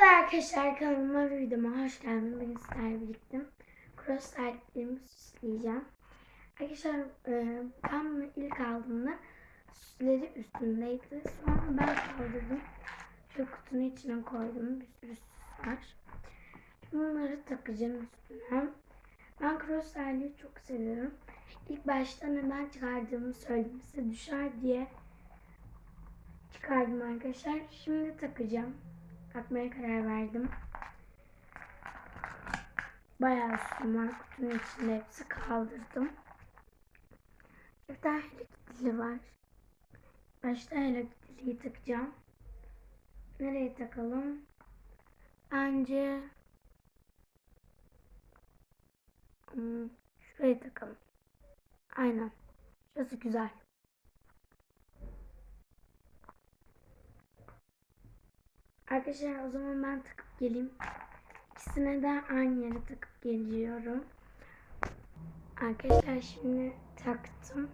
Merhaba arkadaşlar kanalıma ve videoma hoş geldiniz. Bugün sizlerle birlikte cross sertlerimi süsleyeceğim. Arkadaşlar e, bunu ilk aldığımda süsleri üstündeydi. Sonra ben kaldırdım. Şu kutunun içine koydum. Bir sürü süs var. Bunları takacağım üstüne. Ben cross sertleri çok seviyorum. İlk başta neden çıkardığımı söyleyeyim size düşer diye çıkardım arkadaşlar. Şimdi takacağım. Takmaya karar verdim. Bayağı üstüm. Kutunun içinde hepsi kaldırdım. Tane Hello Kitty'li var. Başta Hello Kitty'liyi takacağım. Nereye takalım? Bence hmm, şuraya takalım. Aynen. Şurası güzel. Arkadaşlar o zaman ben takıp geleyim. İkisine de aynı yere takıp geliyorum. Arkadaşlar şimdi taktım.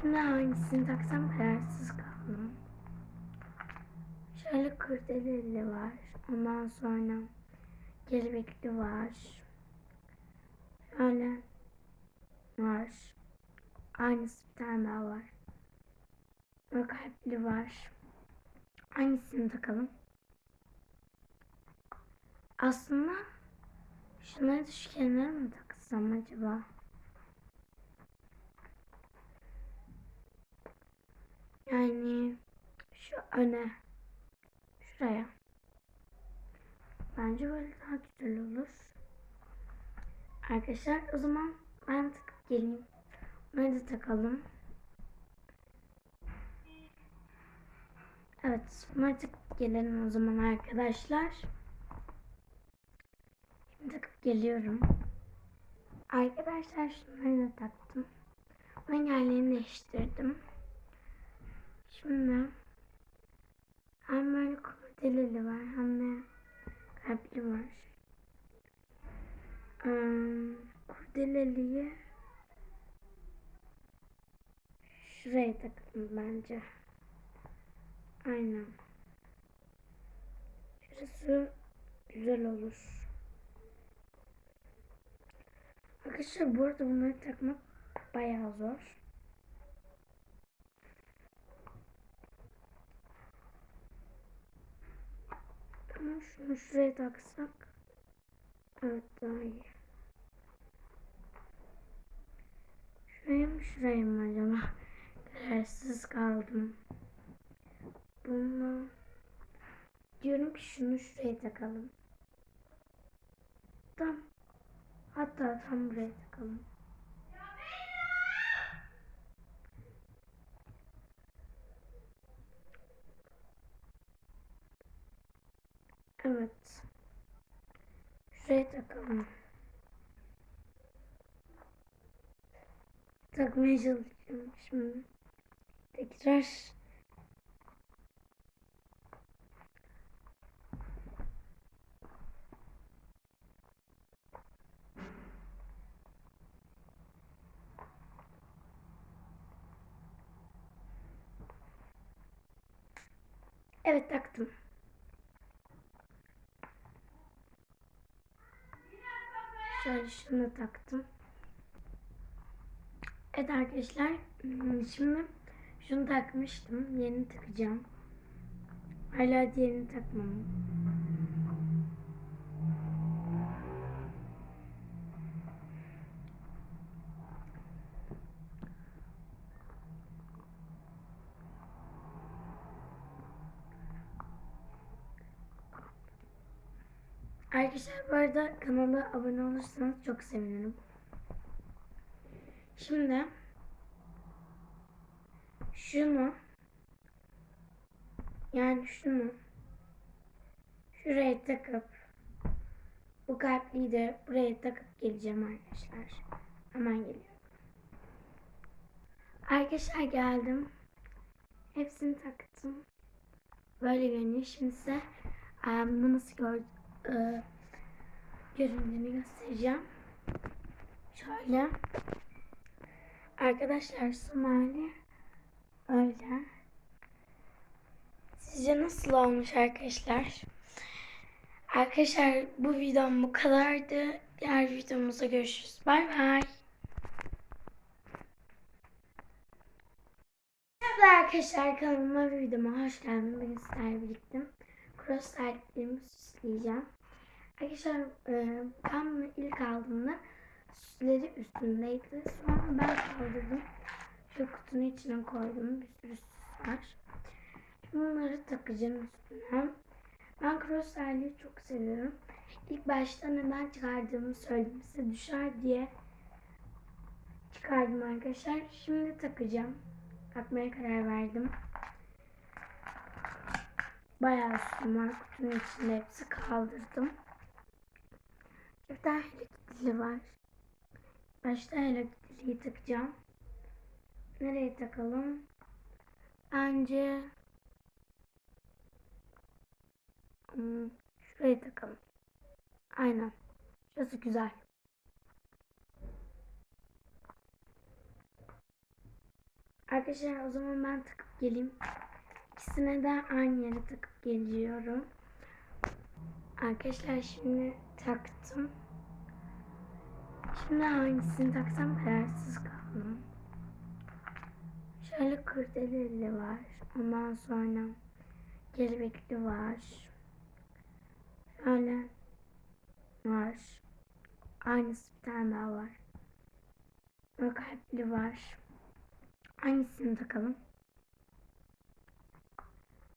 Şimdi hangisini taksam kararsız kaldım. Şöyle kurdeleli var. Ondan sonra kelebekli var. Şöyle var. Aynısı bir tane daha var. Ve kalpli var. Hangisini takalım? Aslında şunları da şu kenara mı taksam acaba? Yani şu öne şuraya. Bence böyle daha güzel olur. Arkadaşlar o zaman ben takıp geleyim. Bunları da takalım. Evet, bunları takıp gelelim o zaman arkadaşlar. Şimdi geliyorum. Arkadaşlar şunları da taktım. Ben yerlerini değiştirdim. Şimdi hem böyle kurdeleli var hem de kalpli var. Ee, kurdeleliyi şuraya takalım bence. Aynen. Şurası güzel olur. Arkadaşlar bu arada bunları takmak bayağı zor. Ama şunu şuraya taksak evet daha iyi. Şuraya mı şuraya mı acaba? Kararsız kaldım. Bunu diyorum ki şunu şuraya takalım. Tam hatta tam buraya takalım. Evet. Şuraya takalım. Takmaya çalışacağım şimdi. Tekrar Evet taktım. Şöyle şunu taktım. Evet arkadaşlar hmm, şimdi şunu takmıştım. Yeni takacağım. Hala diğerini takmam. Arkadaşlar bu arada kanala abone olursanız çok sevinirim. Şimdi şunu yani şunu şuraya takıp bu kalpliyi de buraya takıp geleceğim arkadaşlar. Hemen geliyorum. Arkadaşlar geldim. Hepsini taktım. Böyle görünüyor. Şimdi size bunu nasıl gördüm e, göründüğünü göstereceğim. Şöyle. Arkadaşlar son hali öyle. Sizce nasıl olmuş arkadaşlar? Arkadaşlar bu videom bu kadardı. Diğer videomuzda görüşürüz. Bay bay. Merhaba arkadaşlar kanalıma ve videoma hoş geldiniz. Bugün sizlerle birlikte cross sertlerimi süsleyeceğim. Arkadaşlar e, bunu ilk aldığımda süsleri üstündeydi. Sonra ben kaldırdım. Şu kutunun içine koydum. Bir sürü süs var. Bunları takacağım üstüne. Ben cross çok seviyorum. İlk başta neden çıkardığımı söyledim size düşer diye çıkardım arkadaşlar. Şimdi takacağım. Takmaya karar verdim. Bayağı var. Kutunun içinde hepsi kaldırdım. Bir tane Hello Kitty'li var. Başta Hello Kitty'liyi takacağım. Nereye takalım? Bence hmm, şuraya takalım. Aynen. Şurası güzel. Arkadaşlar o zaman ben takıp geleyim. İkisine de aynı yere takıp geliyorum. Arkadaşlar şimdi taktım. Şimdi hangisini taksam kararsız kaldım. Şöyle kurdeleli var. Ondan sonra kelebekli var. Şöyle var. Aynısı bir tane daha var. Ve kalpli var. Hangisini takalım?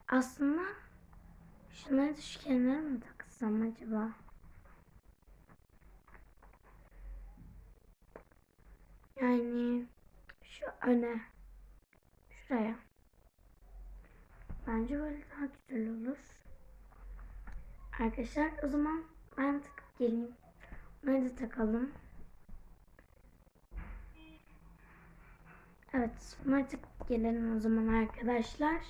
Aslında şunları şu kenara mı taksam acaba? Yani şu öne. Şuraya. Bence böyle daha güzel olur. Arkadaşlar o zaman ben takıp geleyim. Bunları da takalım. Evet, bunları takıp gelelim o zaman arkadaşlar.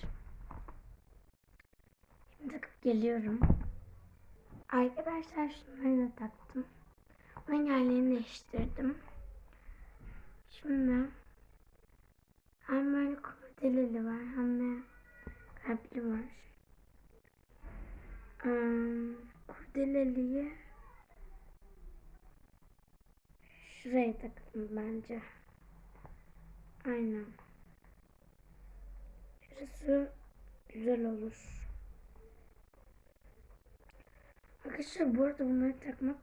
Geliyorum. Arkadaşlar şunları da taktım. Ben değiştirdim. Şimdi hem böyle kurdeleli var hem de kalpli var. Um, kurdeleliyi şuraya takalım bence. Aynen. Şurası güzel olur. Arkadaşlar bu arada bunları takmak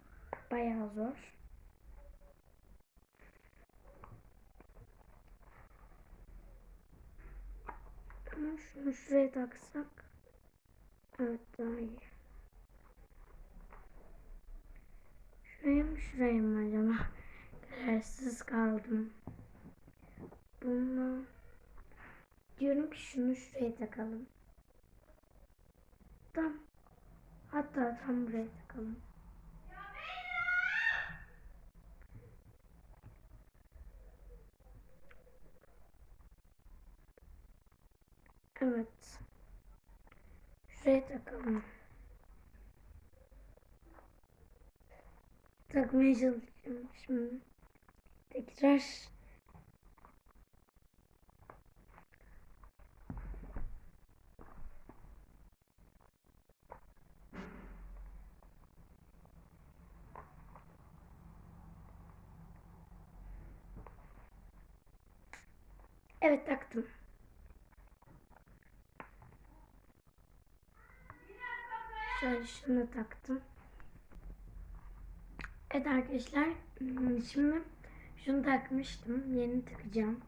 bayağı zor. Ama şunu şuraya taksak evet daha iyi. Şuraya mı şuraya mı acaba? Kararsız kaldım. Bunu diyorum ki şunu şuraya takalım. Tam hatta tam buraya takalım. Evet. Şuraya takalım. Takmaya çalışacağım şimdi. Tekrar Evet taktım. Şöyle şunu taktım. Evet arkadaşlar hmm, şimdi şunu takmıştım. Yeni takacağım.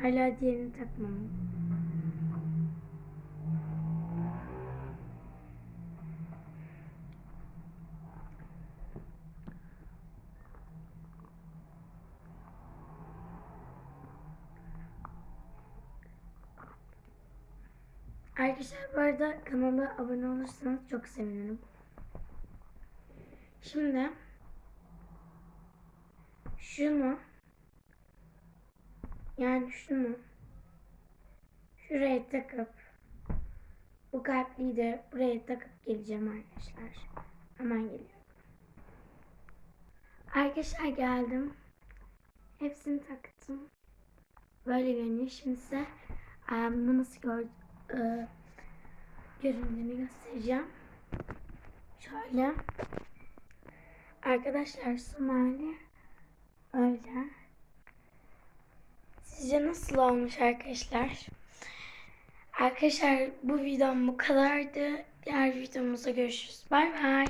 Hala diğerini takmam. Arkadaşlar bu arada kanala abone olursanız çok sevinirim. Şimdi şunu yani şunu şuraya takıp bu kalpliyi de buraya takıp geleceğim arkadaşlar. Hemen geliyorum. Arkadaşlar geldim. Hepsini taktım. Böyle görünüyor. Şimdi size bunu nasıl gör, göründüğünü göstereceğim. Şöyle. Arkadaşlar son hali öyle. Sizce nasıl olmuş arkadaşlar? Arkadaşlar bu videom bu kadardı. Diğer videomuzda görüşürüz. Bay bay.